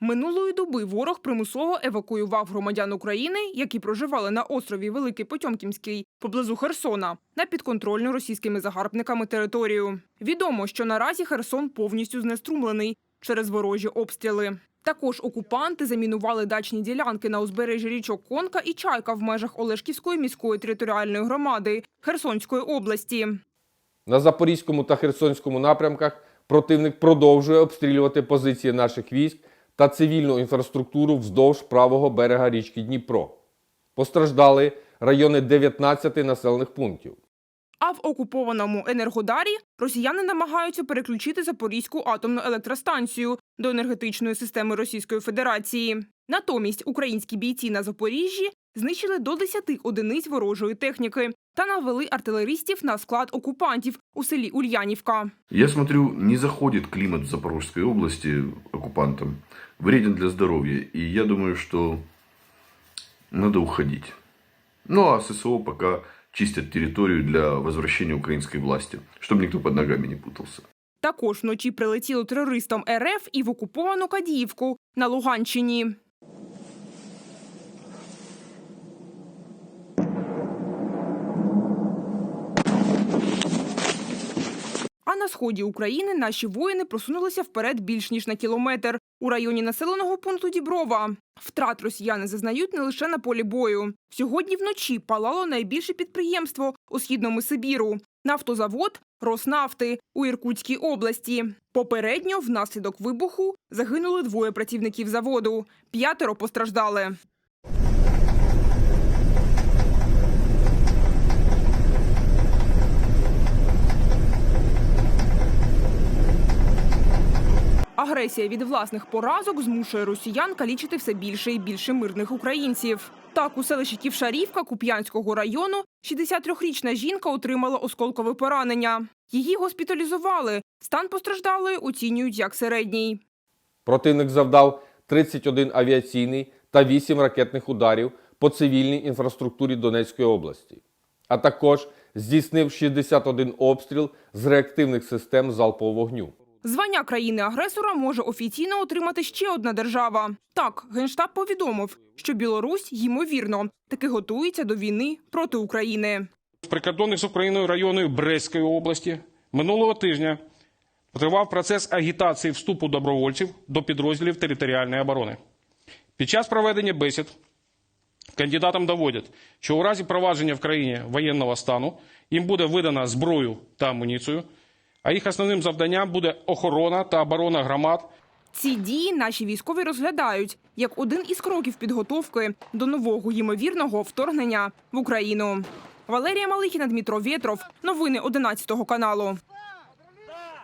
Минулої доби ворог примусово евакуював громадян України, які проживали на острові Великий Потьомкінський поблизу Херсона, на підконтрольну російськими загарбниками територію. Відомо, що наразі Херсон повністю знеструмлений через ворожі обстріли. Також окупанти замінували дачні ділянки на узбережжі річок Конка і Чайка в межах Олешківської міської територіальної громади Херсонської області. На Запорізькому та Херсонському напрямках противник продовжує обстрілювати позиції наших військ та цивільну інфраструктуру вздовж правого берега річки Дніпро. Постраждали райони 19 населених пунктів. А в окупованому Енергодарі росіяни намагаються переключити Запорізьку атомну електростанцію до енергетичної системи Російської Федерації. Натомість українські бійці на Запоріжжі знищили до 10 одиниць ворожої техніки та навели артилеристів на склад окупантів у селі Ульянівка. Я смотрю, не заходит климат в Запорожской области оккупантам, вреден для здоровья. И я думаю, что надо уходить. Ну а ССО пока чистят территорию для возвращения украинской власти, чтобы никто под ногами не путался. Також вночі прилетіло терористам РФ і в окуповану Кадіївку на Луганщині. На сході України наші воїни просунулися вперед більш ніж на кілометр. У районі населеного пункту Діброва втрат росіяни зазнають не лише на полі бою. Сьогодні вночі палало найбільше підприємство у східному Сибіру нафтозавод Роснафти у Іркутській області. Попередньо внаслідок вибуху загинули двоє працівників заводу. П'ятеро постраждали. Агресія від власних поразок змушує росіян калічити все більше і більше мирних українців. Так, у селищі Ківшарівка Куп'янського району 63-річна жінка отримала осколкове поранення. Її госпіталізували. Стан постраждалої оцінюють як середній. Противник завдав 31 авіаційний та 8 ракетних ударів по цивільній інфраструктурі Донецької області, а також здійснив 61 обстріл з реактивних систем залпового вогню. Звання країни-агресора може офіційно отримати ще одна держава. Так, Генштаб повідомив, що Білорусь, ймовірно, таки готується до війни проти України. В прикордонних з Україною районів Брестської області минулого тижня тривав процес агітації вступу добровольців до підрозділів територіальної оборони. Під час проведення бесід кандидатам доводять, що у разі провадження в країні воєнного стану їм буде видана зброю та амуніцію, а їх основним завданням буде охорона та оборона громад Ці дії наші військові розглядають як один із кроків підготовки до нового ймовірного вторгнення в Україну. Валерія Малихіна, Дмитро Вєтров. Новини 11 каналу.